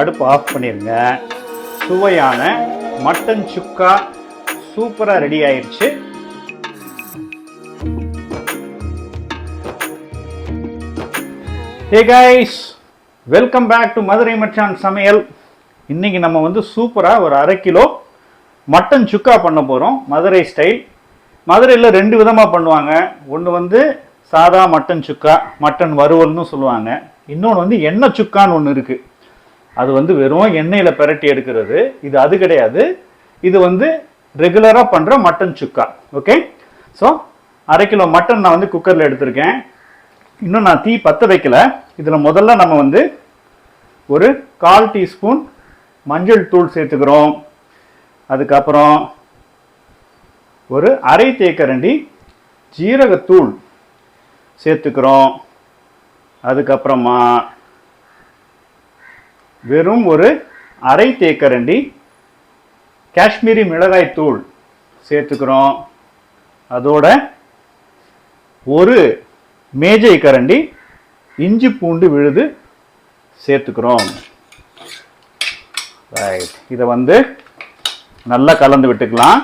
அடுப்பு ஆஃப் பண்ணிடுங்க சுவையான மட்டன் சுக்கா சூப்பராக ரெடி ஆயிடுச்சு hey guys welcome back to Madurai Machan Samayal. இன்னைக்கு நம்ம வந்து சூப்பராக ஒரு அரை கிலோ மட்டன் சுக்கா பண்ண போகிறோம் மதுரை ஸ்டைல் மதுரையில் ரெண்டு விதமாக பண்ணுவாங்க. ஒன்று வந்து சாதா மட்டன் சுக்கா மட்டன் வறுவல்னு சொல்லுவாங்க. இன்னொன்று வந்து எண்ணெய் சுக்கான்னு ஒன்று இருக்குது அது வந்து வெறும் எண்ணெயில் பிரட்டி எடுக்கிறது. இது அது கிடையாது. இது வந்து ரெகுலராக பண்ணுற மட்டன் சுக்கா. ஓகே ஸோ அரை கிலோ மட்டன் நான் வந்து குக்கரில் எடுத்திருக்கேன். இன்னும் நான் தீ பற்ற வைக்கல. இதில் முதல்ல நம்ம வந்து ஒரு கால் டீஸ்பூன் மஞ்சள் தூள் சேர்த்துக்கிறோம். அதுக்கப்புறம் ஒரு அரை தேக்கரண்டி ஜீரகத்தூள் சேர்த்துக்கிறோம். அதுக்கப்புறமா வெறும் ஒரு அரை தேக்கரண்டி காஷ்மீரி மிளகாய் தூள் சேர்த்துக்கிறோம். அதோட ஒரு மேஜை கரண்டி இஞ்சி பூண்டு விழுது சேர்த்துக்கிறோம். ரைட் இதை வந்து நல்லா கலந்து விட்டுக்கலாம்.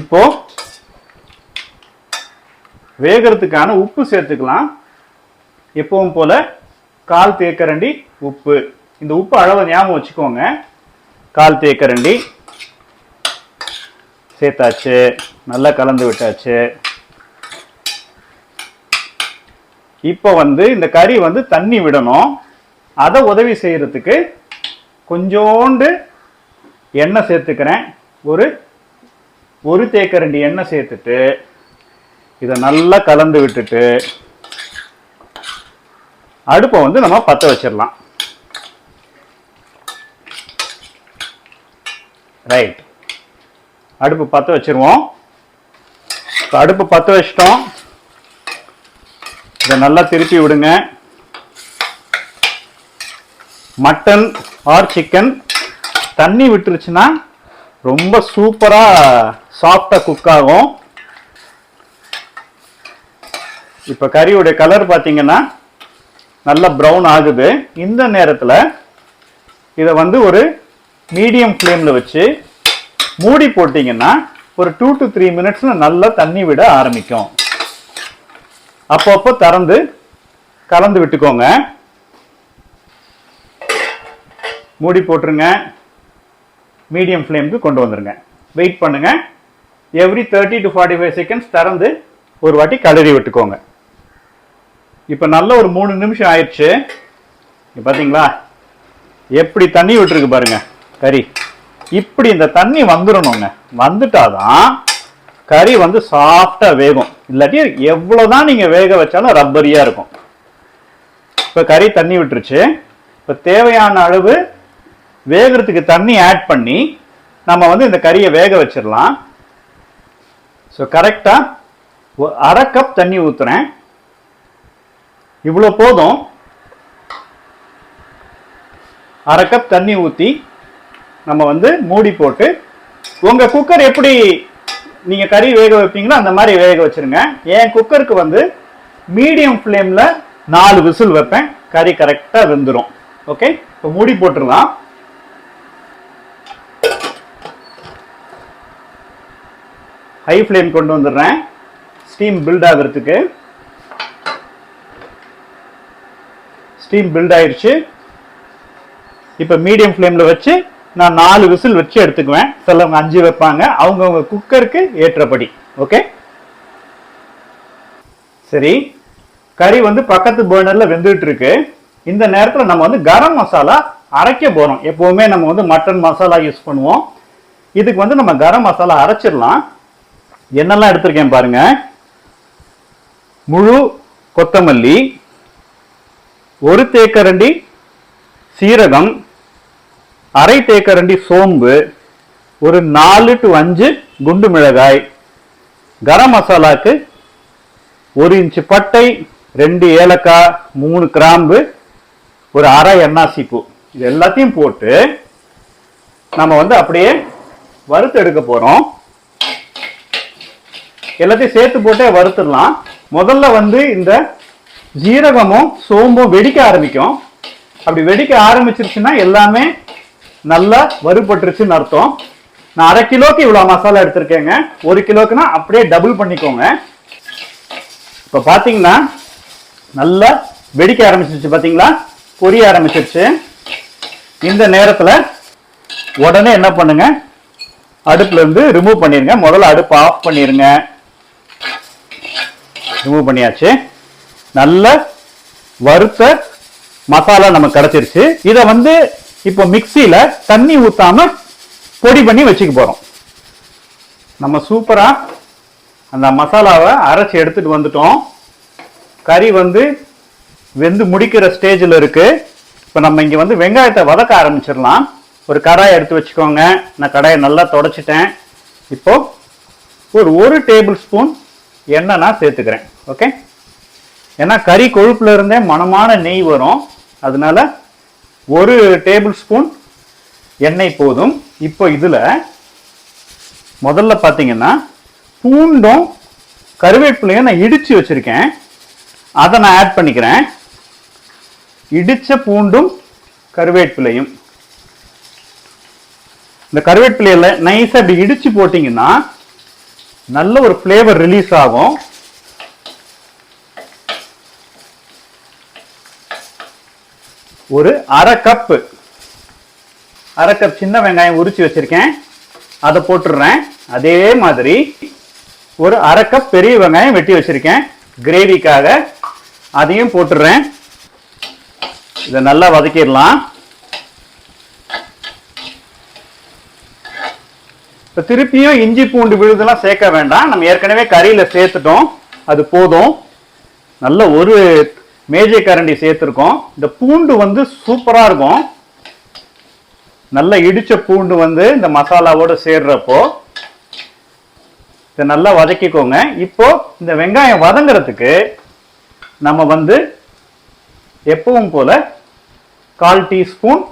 இப்போ வேகிறதுக்கான உப்பு சேர்த்துக்கலாம். எப்பவும் போல கால் தேக்கரண்டி உப்பு. இந்த உப்பு அளவை ஞாபகம் வச்சுக்கோங்க. கால் தேக்கரண்டி சேர்த்தாச்சு. நல்லா கலந்து விட்டாச்சு. இப்போ வந்து இந்த கறி வந்து தண்ணி விடணும். அதை உதவி செய்யறதுக்கு கொஞ்சோண்டு எண்ணெய் சேர்த்துக்கிறேன். ஒரு ஒரு தேக்கரண்டி எண்ணெய் சேர்த்துட்டு இதை நல்லா கலந்து விட்டுட்டு அடுப்பை வந்து நம்ம பற்ற வச்சிடலாம். ரைட் அடுப்பு பற்ற வச்சிருவோம். இப்போ அடுப்பு பற்ற வச்சிட்டோம். இதை நல்லா திருப்பி விடுங்க. மட்டன் ஆர் சிக்கன் தண்ணி விட்டுருச்சுன்னா ரொம்ப சூப்பராக சாஃப்டாக குக் ஆகும். இப்போ கறியோடைய கலர் பார்த்தீங்கன்னா நல்ல ப்ரௌன் ஆகுது. இந்த நேரத்தில் இதை வந்து ஒரு மீடியம் ஃப்ளேமில் வச்சு மூடி போட்டிங்கன்னா ஒரு டூ டு த்ரீ மினிட்ஸில் நல்லா தண்ணி விட ஆரம்பிக்கும். அப்பப்போ திறந்து கலந்து விட்டுக்கோங்க. மூடி போட்டுருங்க. மீடியம் ஃப்ளேமுக்கு கொண்டு வந்துருங்க. வெயிட் பண்ணுங்கள் every thirty to forty five seconds திறந்து ஒரு வாட்டி கலரி விட்டுக்கோங்க. இப்போ நல்ல ஒரு மூணு நிமிஷம் ஆயிடுச்சு. பார்த்தீங்களா எப்படி தண்ணி விட்டுருக்கு பாருங்க. கறி. இப்படி இந்த தண்ணி வந்துடணுங்க வந்துட்டாதான் கறி வந்து சாஃப்டாக வேகும். இல்லாட்டி எவ்வளோதான் நீங்கள் வேக வச்சாலும் ரப்பரியாக இருக்கும். இப்போ கறி தண்ணி விட்டுருச்சு. இப்போ தேவையான அளவு வேகிறதுக்கு தண்ணி ஆட் பண்ணி நம்ம வந்து இந்த கறியை வேக வச்சிடலாம். ஸோ கரெக்டாக அரை கப் தண்ணி ஊற்றுறேன் இவ்வளோ போதும். அரை கப் தண்ணி ஊற்றி நம்ம வந்து மூடி போட்டு உங்கள் குக்கர் எப்படி நீங்கள் கறி வேக வைப்பீங்களோ அந்த மாதிரி வேக வச்சிருங்க. என் குக்கருக்கு வந்து மீடியம் ஃப்ளேமில் நாலு விசில் வைப்பேன். கறி கரெக்டாக வெந்துடும் ஓகே இப்போ மூடி போட்டுடலாம். ஹை ஃப்ளேம் கொண்டு வந்துடுறேன். ஸ்டீம் பில்ட் ஆகிறதுக்கு. ஸ்டீம் பில்ட் ஆயிடுச்சு. இப்போ மீடியம் ஃப்ளேமில் வச்சு நான் நாலு விசில் வச்சு எடுத்துக்குவேன். சிலவங்க அஞ்சு வைப்பாங்க. அவங்கவுங்க குக்கருக்கு ஏற்றபடி. ஓகே சரி. கறி வந்து பக்கத்து பேர்னரில் வெந்துட்டு இருக்கு இந்த நேரத்தில் நம்ம வந்து கரம் மசாலா அரைக்க போகிறோம் எப்போவுமே நம்ம வந்து மட்டன் மசாலா யூஸ் பண்ணுவோம். இதுக்கு வந்து நம்ம கரம் மசாலா அரைச்சிடலாம். என்னெல்லாம் எடுத்திருக்கேன் பாருங்க. முழு கொத்தமல்லி ஒரு தேக்கரண்டி சீரகம் அரை தேக்கரண்டி சோம்பு ஒரு நாலு டு அஞ்சு குண்டு மிளகாய் கரம் மசாலாக்கு ஒரு இன்ச்சு பட்டை ரெண்டு ஏலக்காய் மூணு கிராம்பு ஒரு அரை எண்ணாசி பூ. இது எல்லாத்தையும் போட்டு நம்ம வந்து அப்படியே வறுத்து எடுக்க போகிறோம் எல்லாத்தையும் சேர்த்து போட்டே வறுத்துடலாம். முதல்ல வந்து இந்த ஜீரகமும் சோம்பும் வெடிக்க ஆரம்பிக்கும். அப்படி வெடிக்க ஆரம்பிச்சிருச்சுன்னா எல்லாமே நல்லா வறுபட்டுருச்சுன்னு அர்த்தம். நான் அரை கிலோக்கு இவ்வளோ மசாலா எடுத்திருக்கேங்க. ஒரு கிலோக்குன்னா அப்படியே டபுள் பண்ணிக்கோங்க. இப்போ பார்த்தீங்கன்னா நல்லா வெடிக்க ஆரம்பிச்சிருச்சு பார்த்தீங்களா பொரிய ஆரம்பிச்சிருச்சு. இந்த நேரத்தில் உடனே என்ன பண்ணுங்க? அடுப்புல இருந்து ரிமூவ் பண்ணிடுங்க முதல்ல அடுப்பு ஆஃப் பண்ணிடுங்க ரிமூவ் பண்ணியாச்சு. நல்ல வறுத்த மசாலா நமக்கு கிடைச்சிருச்சு. இதை வந்து இப்போ மிக்சியில் தண்ணி ஊற்றாம பொடி பண்ணி வச்சுக்க போகிறோம் நம்ம சூப்பராக அந்த மசாலாவை அரைச்சி எடுத்துட்டு வந்துட்டோம். கறி வந்து வெந்து முடிக்கிற ஸ்டேஜில் இருக்குது இப்போ நம்ம இங்கே வந்து வெங்காயத்தை வதக்க ஆரம்பிச்சிடலாம். ஒரு கடாயை எடுத்து வச்சுக்கோங்க. நான் கடாயை நல்லா தொடச்சிட்டேன். இப்போது ஒரு ஒரு டேபிள் ஸ்பூன் எண்ணெய் நான் சேர்த்துக்கிறேன். ஓகே? ஏன்னா கறி கொழுப்புல இருந்தே மணமான நெய் வரும். அதனால ஒரு டேபிள் ஸ்பூன் எண்ணெய் போதும். இப்போ இதில் முதல்ல பார்த்தீங்கன்னா பூண்டும் கருவேப்பிலையும் நான் இடித்து வச்சுருக்கேன். அதை நான் ஆட் பண்ணிக்கிறேன். இடித்த பூண்டும் கருவேப்பிலையும். இந்த கருவேப்பிலையில் நைஸாக இப்படி இடித்து போட்டிங்கன்னா நல்ல ஒரு ஃப்ளேவர் ரிலீஸ் ஆகும். ஒரு அரை கப்பு அரை கப் சின்ன வெங்காயம் உரிச்சு வச்சிருக்கேன். அதை போட்டுடுறேன். அதே மாதிரி ஒரு அரை கப் பெரிய வெங்காயம் வெட்டி வச்சிருக்கேன். கிரேவிக்காக அதையும் போட்டுடுறேன். இதை நல்லா வதக்கிடலாம். இப்போ திருப்பியும் இஞ்சி பூண்டு விழுதெல்லாம் சேர்க்க வேண்டாம். நம்ம ஏற்கனவே கறியில் சேர்த்துட்டோம். அது போதும். நல்ல ஒரு மேஜை கரண்டி சேர்த்துருக்கோம். இந்த பூண்டு வந்து சூப்பராக இருக்கும். நல்லா இடித்த பூண்டு வந்து இந்த மசாலாவோட சேர்றப்போ இதை நல்லா வதக்கிக்கோங்க. இப்போ இந்த வெங்காயம் வதங்குறதுக்கு நம்ம வந்து எப்பவும் போல கால் டீஸ்பூன்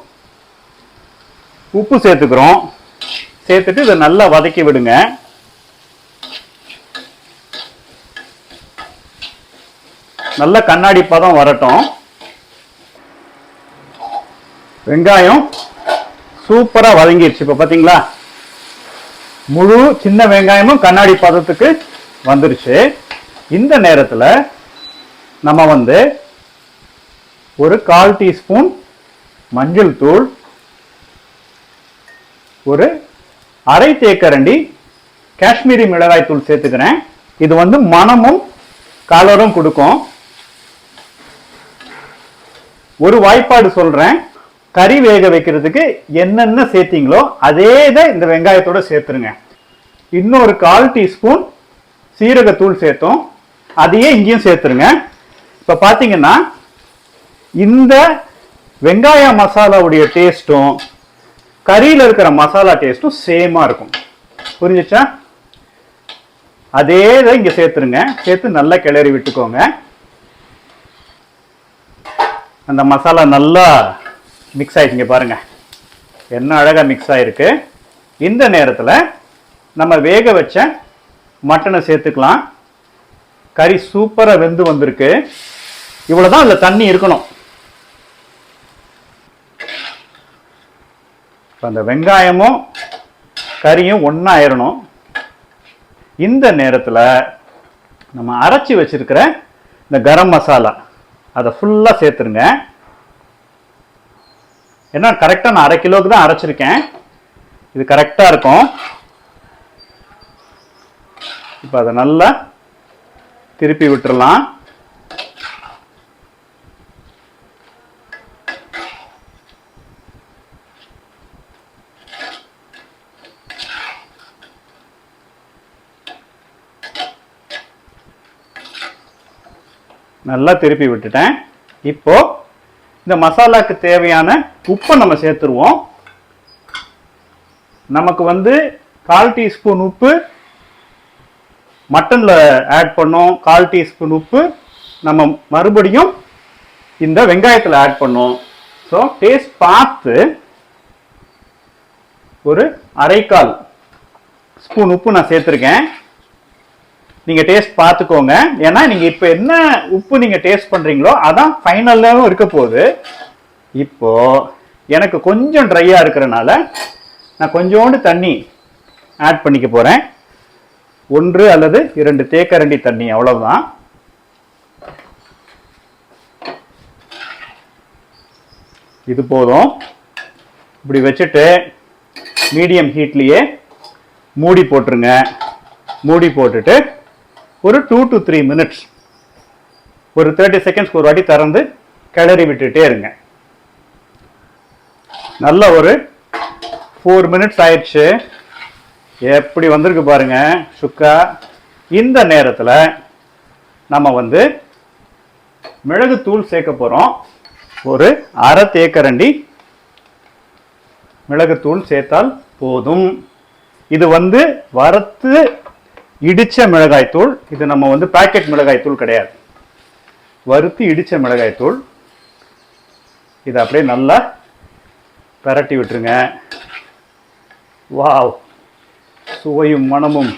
உப்பு சேர்த்துக்கிறோம். சேர்த்துட்டு இதை நல்லா வதக்கி விடுங்க. நல்ல கண்ணாடி பதம் வரட்டும். வெங்காயம் சூப்பரா வதங்கிடுச்சு இப்ப பாத்தீங்களா? முழு சின்ன வெங்காயமும் கண்ணாடி பதத்துக்கு வந்துருச்சு. இந்த நேரத்துல நம்ம வந்து ஒரு கால் டீஸ்பூன் மஞ்சள் தூள் ஒரு அரை தேக்கரண்டி காஷ்மீரி மிளகாய் தூள் சேர்த்துக்கிறேன். இது வந்து மனமும் கலரும் கொடுக்கும். ஒரு வாய்ப்பாடு சொல்றேன். கறி வேக வைக்கிறதுக்கு என்னென்ன சேர்த்தீங்களோ அதே தான் இந்த வெங்காயத்தோட சேர்த்துருங்க. இன்னொரு கால் டீஸ்பூன் சீரகத்தூள் சேர்த்தோம். அதையே இங்கேயும் சேர்த்துருங்க. இப்போ பார்த்தீங்கன்னா இந்த வெங்காய மசாலாவுடைய டேஸ்ட்டும் கறியில் இருக்கிற மசாலா டேஸ்ட்டும் சேமாக இருக்கும். புரிஞ்சிச்சா? அதே தான் இங்கே சேர்த்துருங்க. சேர்த்து நல்லா கிளறி விட்டுக்கோங்க. அந்த மசாலா நல்லா மிக்ஸ் ஆயிடுச்சுங்க பாருங்கள் என்ன அழகாக மிக்ஸ் ஆகிருக்கு இந்த நேரத்தில் நம்ம வேக வச்ச மட்டனை சேர்த்துக்கலாம். கறி சூப்பராக வெந்து வந்திருக்கு. இவ்வளோ தான் அதில் தண்ணி இருக்கணும். இப்போ அந்த வெங்காயமும் கறியும் ஒன்றாயிரணும் இந்த நேரத்தில் நம்ம அரைச்சி வச்சிருக்கிற இந்த கரம் மசாலா. அதை ஃபுல்லாக சேர்த்துருங்க. ஏன்னா கரெக்டாக நான் அரை கிலோவுக்கு தான் அரைச்சிருக்கேன். இது கரெக்டாக இருக்கும். இப்போ அதை நல்லா திருப்பி விட்டுறலாம். நல்லா திருப்பி விட்டுட்டேன். இப்போ இந்த மசாலாக்கு தேவையான உப்பை நம்ம சேர்த்துருவோம். நமக்கு வந்து கால் டீஸ்பூன் உப்பு மட்டனில் ஆட் பண்ணோம். கால் டீஸ்பூன் உப்பு நம்ம மறுபடியும் இந்த வெங்காயத்தில் ஆட் பண்ணோம். ஸோ டேஸ்ட் பார்த்து ஒரு அரைக்கால் ஸ்பூன் உப்பு நான் சேர்த்துருக்கேன். நீங்கள் டேஸ்ட் பார்த்துக்கோங்க. ஏன்னா நீங்கள் இப்போ என்ன உப்பு நீங்கள் டேஸ்ட் பண்ணுறீங்களோ அதான் ஃபைனல்லாகவும் இருக்க போகுது. இப்போ எனக்கு கொஞ்சம் ட்ரையாக இருக்கிறனால நான் கொஞ்சோண்டு தண்ணி ஆட் பண்ணிக்க போகிறேன் ஒன்று அல்லது இரண்டு தேக்கரண்டி தண்ணி அவ்வளவுதான். இது போதும். இப்படி வச்சுட்டு மீடியம் ஹீட்லேயே மூடி போட்டுருங்க. மூடி போட்டுட்டு ஒரு டூ டு த்ரீ மினிட்ஸ் ஒரு தேர்ட்டி செகண்ட்ஸ்க்கு ஒரு வாட்டி திறந்து கிளறி விட்டுட்டே இருங்க. நல்ல ஒரு ஃபோர் மினிட்ஸ் ஆயிடுச்சு. எப்படி வந்திருக்கு பாருங்க சுக்கா. இந்த நேரத்தில் நம்ம வந்து மிளகுத்தூள் சேர்க்க போகிறோம் ஒரு அரை தேக்கரண்டி மிளகுத்தூள் சேர்த்தால் போதும். இது வந்து வறுத்து இடிச்ச மிளகாய்த்தூள் இது நம்ம வந்து பாக்கெட் மிளகாய்த்தூள் கிடையாது. வறுத்து இடித்த மிளகாய்த்தூள் இதை அப்படியே நல்லா பெரட்டி விட்டுருங்க. வாவ்! சுவையும் மணமும்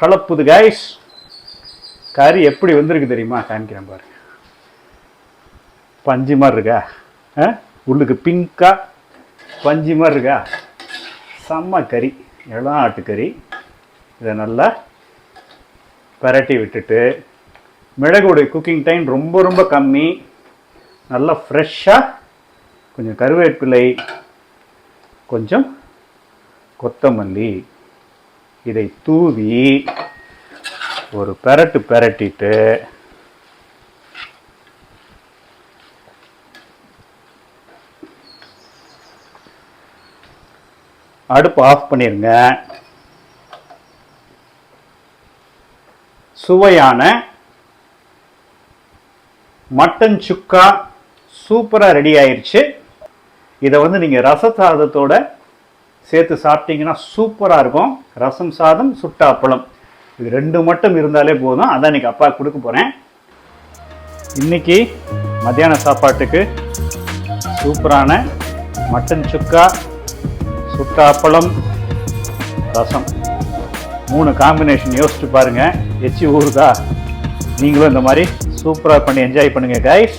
கலப்புது கைஸ் கறி எப்படி வந்திருக்கு தெரியுமா? காமிக்கிறேன் பாருங்க. பஞ்சு மாதிரி இருக்கா? ஆ? உள்ளுக்கு பிங்கா பஞ்சு மாதிரி இருக்கா? செம்ம கறி. இளம் ஆட்டுக்கறி. இதை நல்லா பெரட்டி விட்டுட்டு மிளகுடைய குக்கிங் டைம் ரொம்ப ரொம்ப கம்மி. நல்லா ஃப்ரெஷ்ஷாக கொஞ்சம் கருவேப்பிலை கொஞ்சம் கொத்தமல்லி இதை தூவி ஒரு பெரட்டு பெரட்டிட்டு அடுப்பு ஆஃப் பண்ணிருங்க. சுவையான மட்டன் சுக்கா சூப்பராக ரெடி ஆயிடுச்சு இதை வந்து நீங்கள் ரச சாதத்தோட சேர்த்து சாப்பிட்டீங்கன்னா சூப்பராக இருக்கும். ரசம் சாதம் சுட்டாப்பழம் இது ரெண்டு மட்டும் இருந்தாலே போதும். அதான் இன்னைக்கு அப்பா கொடுக்க போகிறேன் இன்னைக்கு மத்தியான சாப்பாட்டுக்கு சூப்பரான மட்டன் சுக்கா சுட்டாப்பழம் ரசம். மூணு காம்பினேஷன் யோசிச்சு பாருங்கள் எச்சி ஊறுதா. நீங்களும் இந்த மாதிரி சூப்பராக பண்ணி என்ஜாய் பண்ணுங்கள் கைஸ்